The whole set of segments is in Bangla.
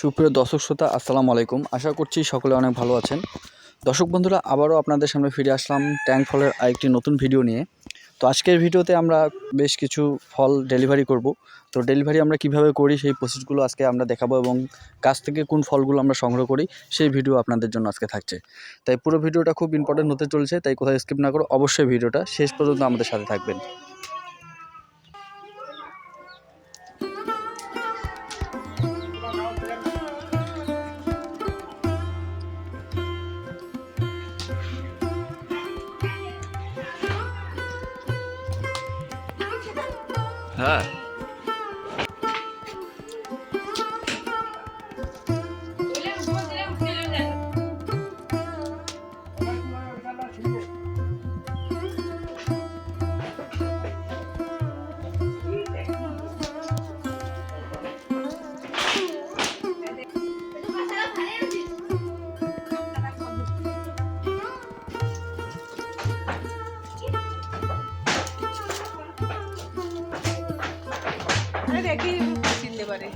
সুপ্রিয় দর্শক শ্রোতা, আসসালামু আলাইকুম। আশা করছি সকলে অনেক ভালো আছেন। দর্শক বন্ধুরা, আবারও আপনাদের সামনে ফিরে আসলাম ট্যাঙ্ক ফলের আরেকটি নতুন ভিডিও নিয়ে। তো আজকের ভিডিওতে আমরা বেশ কিছু ফল ডেলিভারি করব। তো ডেলিভারি আমরা কীভাবে করি, সেই প্রসেসগুলো আজকে আমরা দেখাবো এবং গাছ থেকে কোন ফলগুলো আমরা সংগ্রহ করি, সেই ভিডিও আপনাদের জন্য আজকে থাকছে। তাই পুরো ভিডিওটা খুব ইম্পর্টেন্ট হতে চলছে, তাই কোথায় স্কিপ না করো অবশ্যই ভিডিওটা শেষ পর্যন্ত আমাদের সাথে থাকবেন। হ্যাঁ দেখি চিনতে পারে।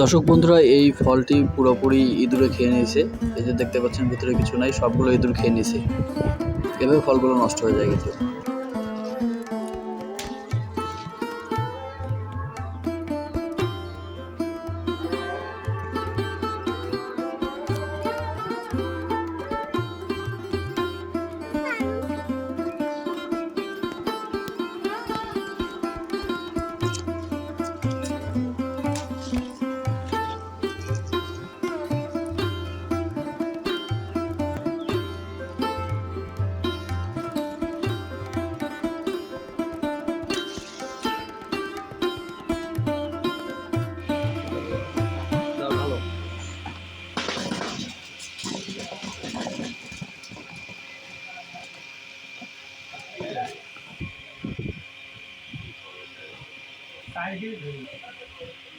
দর্শক বন্ধুরা, এই ফলটি পুরোপুরি ইঁদুরে খেয়ে নিয়েছে। এই যে দেখতে পাচ্ছেন, ভিতরে কিছু নাই, সবগুলো ইঁদুর খেয়ে নিয়েছে। এভাবে ফলগুলো নষ্ট হয়ে যায় কিন্তু।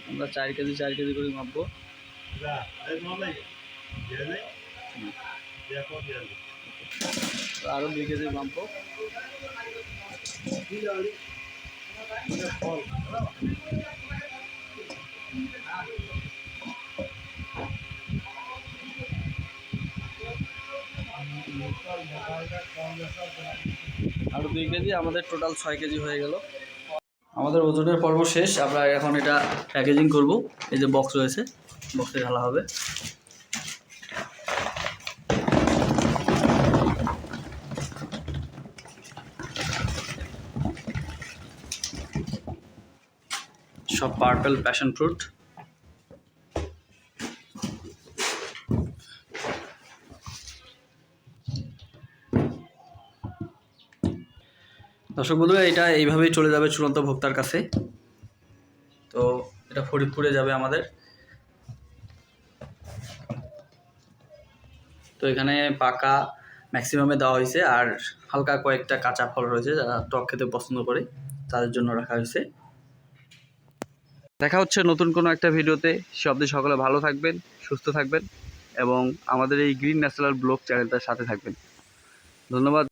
আমরা চার কেজি চার কেজি করে মাপবো। আরও দুই কেজি মাপবো। আরও দুই কেজি, আমাদের টোটাল ছয় কেজি হয়ে গেল। আমাদের ওজনের পর্ব শেষ। আমরা এখন এটা প্যাকেজিং করব। এই যে বক্স রয়েছে বক্সে ঢালা হবে। সব পার্পেল প্যাশন ফ্রুট দর্শক বন্ধুরা, এটা এইভাবেই চলে যাবে চূড়ান্ত ভোক্তার কাছে। তো এটা ফরিদপুরে যাবে আমাদের। তো এখানে পাকা ম্যাক্সিমামে দেওয়া হয়েছে, আর হালকা কয়েকটা কাঁচা ফল রয়েছে যারা টক খেতে পছন্দ করে, তাদের জন্য রাখা হয়েছে। দেখা হচ্ছে নতুন কোনো একটা ভিডিওতে। সে অবধি সকলে ভালো থাকবেন, সুস্থ থাকবেন, এবং আমাদের এই গ্রিন ন্যাচারাল ব্লগ চ্যানেলটার সাথে থাকবেন। ধন্যবাদ।